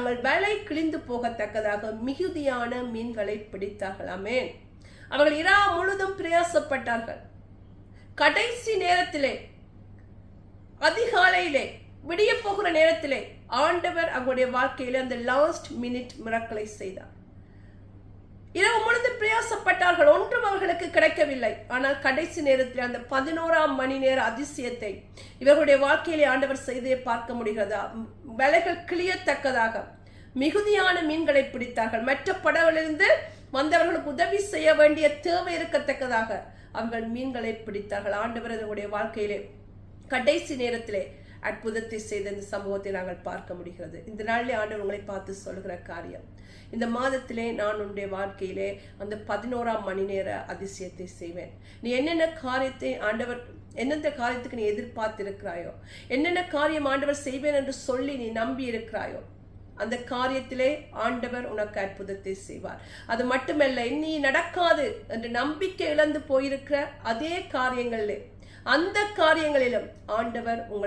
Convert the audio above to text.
அவர்கள் வலை கிழிந்து போகத்தக்கதாக மிகுதியான மீன்களை பிடித்தார்களாமே. அவர்கள் இரா முழுதும் பிரயாசப்பட்டார்கள். கடைசி நேரத்திலே அதிகாலையிலே விடிய போகிற நேரத்திலே ஆண்டவர் அவருடைய வாழ்க்கையில அந்த லாஸ்ட் மினிட் மிரக்கலை செய்தார். இரவு முழுதும் பிரயாசப்பட்டார்கள். ஒன்று இவருக்கு கிடைக்கவில்லை. ஆனால் கடைசி நேரத்தில் அந்த பதினோராம் மணி நேர அதிசயத்தை இவர்களுடைய வாழ்க்கையிலே ஆண்டவர் செய்தே பார்க்க முடிகிறதா? விலைகள் கிளியத்தக்கதாக. மிகுதியான மீன்களை பிடித்தார்கள். மற்ற படவிலிருந்து வந்தவர்களுக்கு உதவி செய்ய வேண்டிய தேவை இருக்கத்தக்கதாக. அவர்கள் மீன்களை பிடித்தார்கள். ஆண்டவர் அவருடைய வாழ்க்கையிலே கடைசி நேரத்திலே அற்புதத்தை செய்த இந்த சமூகத்தை நாங்கள் பார்க்க முடிகிறது. இந்த நாளிலே ஆண்டவர் உங்களை பார்த்து சொல்கிற காரியம். இந்த மாதத்திலே நான் உன்னுடைய வாழ்க்கையிலே அந்த பதினோராம் மணி நேர அதிசயத்தை செய்வேன். நீ என்னென்ன காரியத்தை ஆண்டவர் எந்தெந்த காரியத்துக்கு நீ எதிர்பார்த்திருக்கிறாயோ என்னென்ன காரியம் ஆண்டவர் செய்வேன் என்று சொல்லி நீ நம்பி இருக்கிறாயோ அந்த காரியத்திலே ஆண்டவர் உனக்கு அற்புதத்தை செய்வார். அது மட்டுமல்ல நீ நடக்காது என்று நம்பிக்கை இழந்து போயிருக்கிற அதே காரியங்களிலே அந்த காரியங்களிலும் ஆண்டவர் உங்கள்